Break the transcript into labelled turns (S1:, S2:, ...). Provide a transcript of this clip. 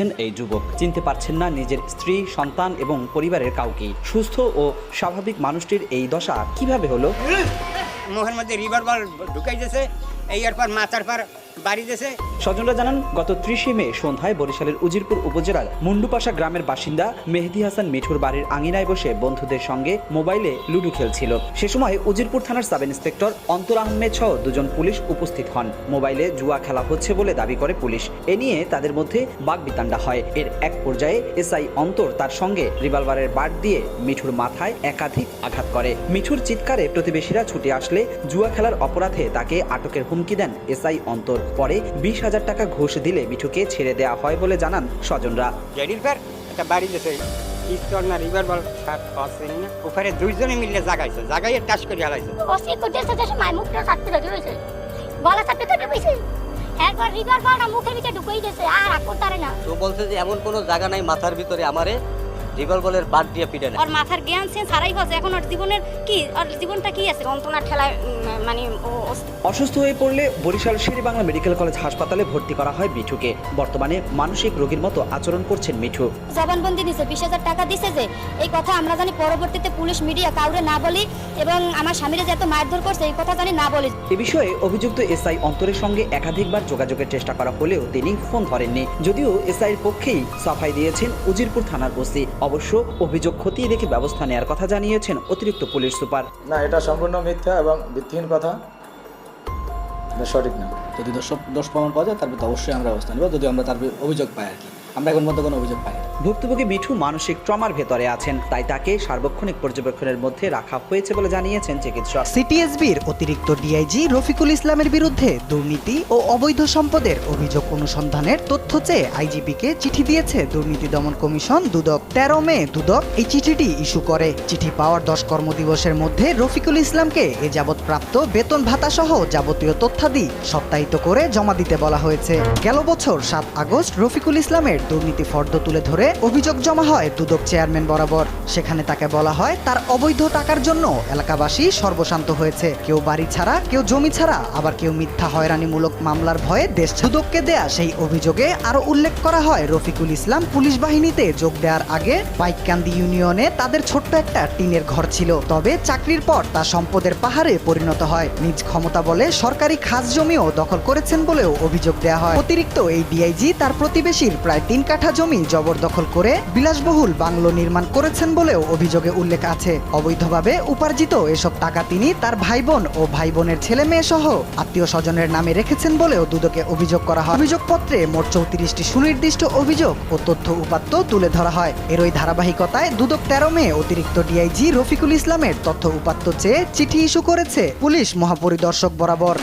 S1: হচ্ছেন এই যুবক। চিনতে পারছেন না নিজের স্ত্রী, সন্তান এবং পরিবারের কাউকে। সুস্থ ও স্বাভাবিক মানুষটির এই দশা কীভাবে হলো?
S2: মুখের মধ্যে রিভার বল ঢুকাই দিয়েছে, এই এরপর মাথার পর
S1: স্বজনরা জানান, গত ত্রিশে মে সন্ধ্যায় বরিশালের উজিরপুর উপজেলার মুন্ডুপাশা গ্রামের বাসিন্দা মেহেদি হাসান মিঠুর বাড়ির আঙিনায় বসে বন্ধুদের সঙ্গে মোবাইলে লুডো খেলছিল। সে সময় উজিরপুর থানার সাব ইন্সপেক্টর অন্তর আহমেদ সহ দুজন পুলিশ উপস্থিত হন। মোবাইলে জুয়া খেলা হচ্ছে বলে দাবি করে পুলিশ। এ নিয়ে তাদের মধ্যে বাগবিতান্ডা হয়। এর এক পর্যায়ে এসআই অন্তর তার সঙ্গে রিভলভারের বাট দিয়ে মিঠুর মাথায় একাধিক আঘাত করে। মিঠুর চিৎকারে প্রতিবেশীরা ছুটে আসলে জুয়া খেলার অপরাধে তাকে আটকের হুমকি দেন এসআই অন্তর। পরে বিশ হাজার টাকা ঘুষ দিলে মিঠুকে ছেড়ে দেওয়া হয় বলে জানান স্বজনরা।
S2: একটা বাড়ি দিয়েছে পিস্তল না রিভার বল সাত না? ওখানে দুইজনে মিলে জাগাইছে জাগাইয়ে টাচ করে হারাইছে
S3: অসি করতেছে যে সময় মুখটা কাটতে রেখে রয়েছে। গলা কাটতে কাটতে রয়েছে একবার রিভার বলটা মুখের ভিতরে ঢুকেই গেছে আর করতে পারে না।
S4: তো বলছে যে এমন কোনো জায়গা নাই মাথার ভিতরে আমারে রিভলভারের বাদ দিয়ে পিটে
S5: ওর মাথার জ্ঞান হচ্ছে। এখন ওর জীবনের কি ওর জীবনটা কি আছে?
S3: যন্ত্রণা ঠেলায় মানে
S1: অসুস্থ। হয়ে পড়লে বরিশাল শেরে বাংলা মেডিকেল কলেজ হাসপাতালে ভর্তি করা হয় মিঠুকে। বর্তমানে মানসিক রোগীর মতো আচরণ করছেন মিঠু।
S3: জবানবন্দি দিছে বিশ হাজার টাকা দিছে যে এই কথা আমরা জানি পরবর্তীতে পুলিশ মিডিয়া কাউরে না বলি এবং আমার স্বামীরা যে এত মারধর করছে এই কথা জানি না বলি।
S1: এ বিষয়ে অভিযুক্ত এসআই অন্তরের সঙ্গে একাধিকবার যোগাযোগের চেষ্টা করা হলেও তিনি ফোন ধরেননি। যদিও এসআইয়ের পক্ষেই সাফাই দিয়েছেন উজিরপুর থানার ওসি। অবশ্য অভিযোগ খতিয়ে দেখে ব্যবস্থা নেওয়ার কথা জানিয়েছেন অতিরিক্ত পুলিশ সুপার।
S6: না এটা সম্পূর্ণ মিথ্যা এবং ভিত্তিহীন কথা। সঠিক না।
S7: যদি দশ দোষ প্রমাণ পাওয়া যায় তার বিরুদ্ধে অবশ্যই আমরা ব্যবস্থা নেব। যদি আমরা তার অভিযোগ পাই আর কি। আমরা এখন মধ্যে কোনো অভিযোগ পাই।
S1: ভুক্তভোগী মিঠু মানসিক ট্রমার ভেতরে আছেন তাই তাকে সার্বক্ষণিক পর্যবেক্ষণের মধ্যে রাখা হয়েছে বলে জানিয়েছেন চিকিৎসক।
S8: সিটিএসবির অতিরিক্ত ডিআইজি রফিকুল ইসলামের বিরুদ্ধে দুর্নীতি ও অবৈধ সম্পদের অভিযোগ অনুসন্ধানের তথ্য চেয়ে আইজিপিকে চিঠি দিয়েছে দুর্নীতি দমন কমিশন দুদক তেরো মে দুদক এই চিঠিটি ইস্যু করে। চিঠি পাওয়ার দশ কর্মদিবসের মধ্যে রফিকুল ইসলামকে এ যাবৎ প্রাপ্ত বেতন ভাতা সহ যাবতীয় তথ্যাদি সত্যায়িত করে জমা দিতে বলা হয়েছে। গেল বছর সাত আগস্ট রফিকুল ইসলামের দুর্নীতি ফর্দ তুলে ধরে অভিযোগ জমা হয় দুদক চেয়ারম্যান বরাবর। সেখানে তাকে বলা হয় তার অবৈধ টাকার জন্য এলাকাবাসী সর্বশান্ত হয়েছে। কেউ বাড়ি ছাড়া, কেউ জমি ছাড়া, আবার কেউ মিথ্যা হয়রানিমূলক মামলার ভয়ে দেশ। দুদককে দেয়া সেই অভিযোগে আরও উল্লেখ করা হয়, রফিকুল ইসলাম পুলিশ বাহিনীতে যোগ দেওয়ার আগে পাইককান্দি ইউনিয়নে তাদের ছোট্ট একটা টিনের ঘর ছিল। তবে চাকরির পর তা সম্পদের পাহাড়ে পরিণত হয়। নিজ ক্ষমতা বলে সরকারি খাস জমিও দখল করেছেন বলেও অভিযোগ দেওয়া হয়। অতিরিক্ত এই ডিআইজি তার প্রতিবেশীর প্রায় তিন কাঠা জমি জবরদখল করে বিলাসবহুল বাংলো নির্মাণ করেছেন বলেও অভিযোগে উল্লেখ আছে। অবৈধভাবে উপার্জিত এসব টাকা তিনি তার ভাই বোন ও ভাই বোনের ছেলে মেয়ে সহ আত্মীয় স্বজনের নামে রেখেছেন বলেও দুদকে অভিযোগ করা হয়। অভিযোগপত্রে মোট চৌত্রিশটি সুনির্দিষ্ট অভিযোগ ও তথ্য উপাত্ত তুলে ধরা হয়। এরই ধারাবাহিকতায় দুদক তেরো মে অতিরিক্ত ডিআইজি রফিকুল ইসলামের তথ্য উপাত্ত চেয়ে চিঠি ইস্যু করেছে পুলিশ মহাপরিদর্শক বরাবর।